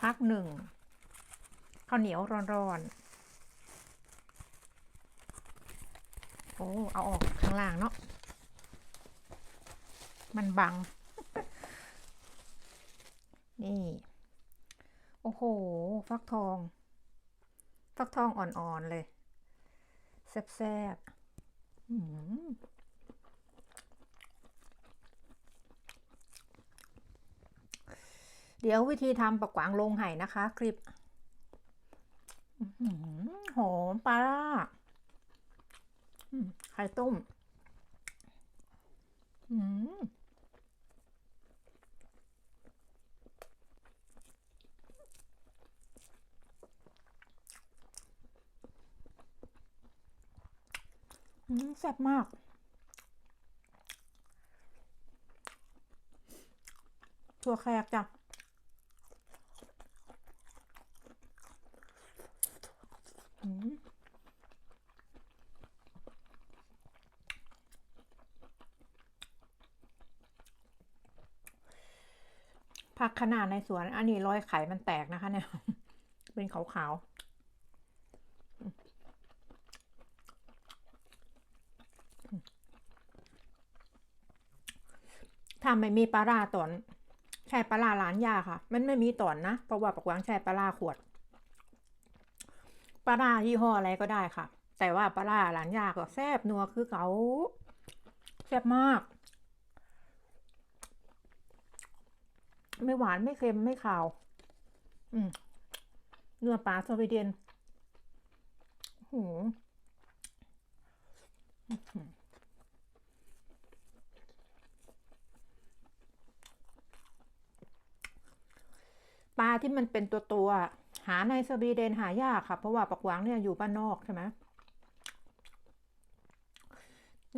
พักหนึ่งข้าวเหนียวร้อนๆ โอ้ เอาออกข้างล่างเนาะ มันบัง นี่ โอ้โห ฟักทอง ฟักทองอ่อนๆเลย แซ่บๆอืม เดี๋ยววิธีทำปักกวางลงไห่นะคะ คลิปหอมปลาไข่ต้มอืมอืมแซ่บมากถั่วแขกจ้ะ อืม ผักขนาดในสวน อันนี้รอยไข่มันแตกนะคะเนี่ย เป็นขาวๆถ้าไม่มีปลาร้าตอนใช่ปลาร้าร้านยาค่ะ มันไม่มีตอนนะ เพราะว่าปักวางใช้ปลาร้าขวด ปลาร้ายี่ห้ออะไรก็ได้ค่ะ แต่ว่าปลาร้าร้านยาก็แซ่บนัวคือเขาแซ่บมาก ไม่หวานไม่เค็มไม่ขาว อืมเนื้อปลาสวีเดนหอื้อหือปลาที่มันเป็นตัวตัว หาในสวีเดนหายากค่ะ เพราะว่าปักหวางเนี่ยอยู่บ้านนอกใช่ไหม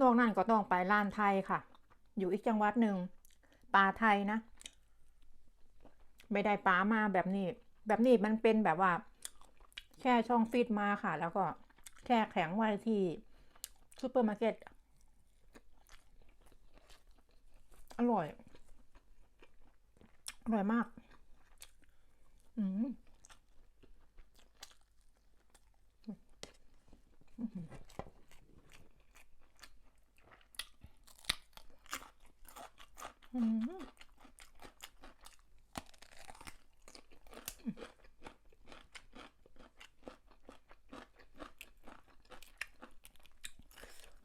นอกนั้นก็ต้องไปลานไทยค่ะ อยู่อีกจังหวัดหนึ่งปลาไทยนะ ไม่ได้ปลามาแบบนี้ แบบนี้มันเป็นแบบว่าแช่ช่องฟีดมาค่ะ แล้วก็แช่แข็งไว้ที่ซูเปอร์มาร์เก็ตอร่อย อร่อยมาก อืมอืม เห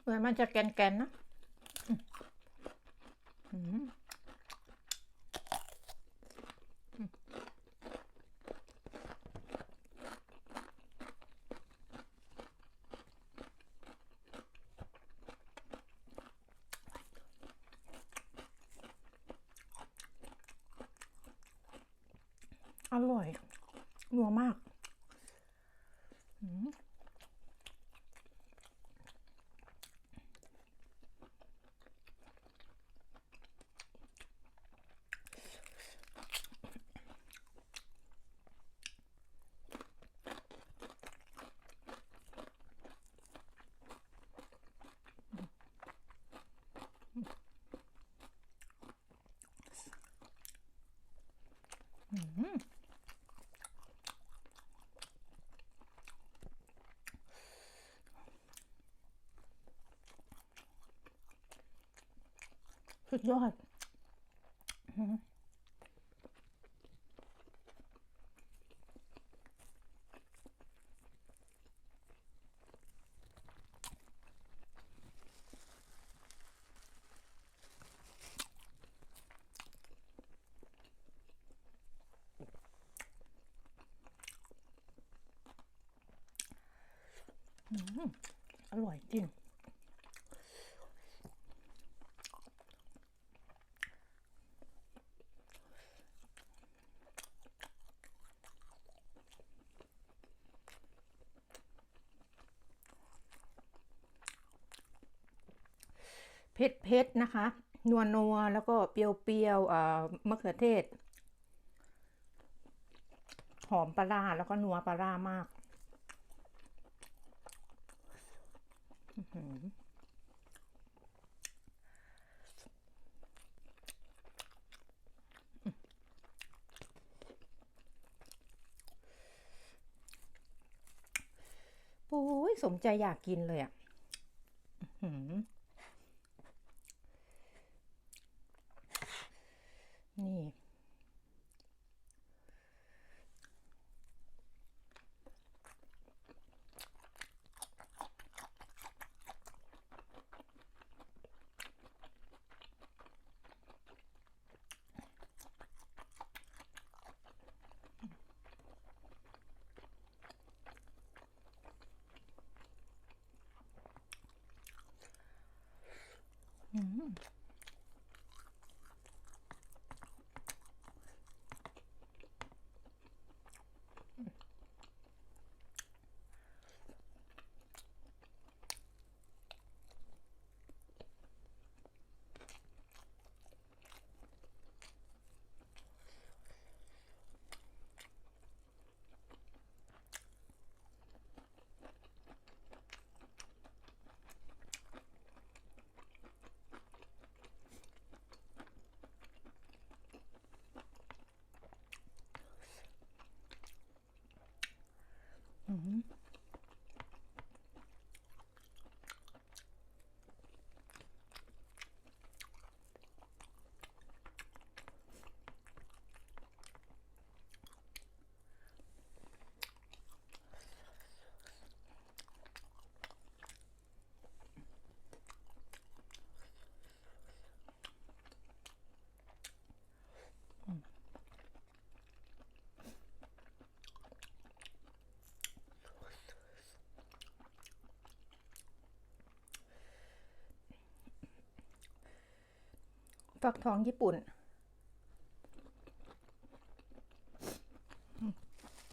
มือนมันจะแกนๆนะอืม อร่อยนัวมากอืม ยอดอืมอืมอร่อยจริง เผ็ดเผ็ดนะคะ นัวนัวแล้วก็เปรียวเปรียวมะเขือเทศ หอมปลาร่าแล้วก็นัวปลาร่ามากปุ้ยสมใจอยากกินเลยอะ Niin. Mm-hmm. ฟักทองญี่ปุ่น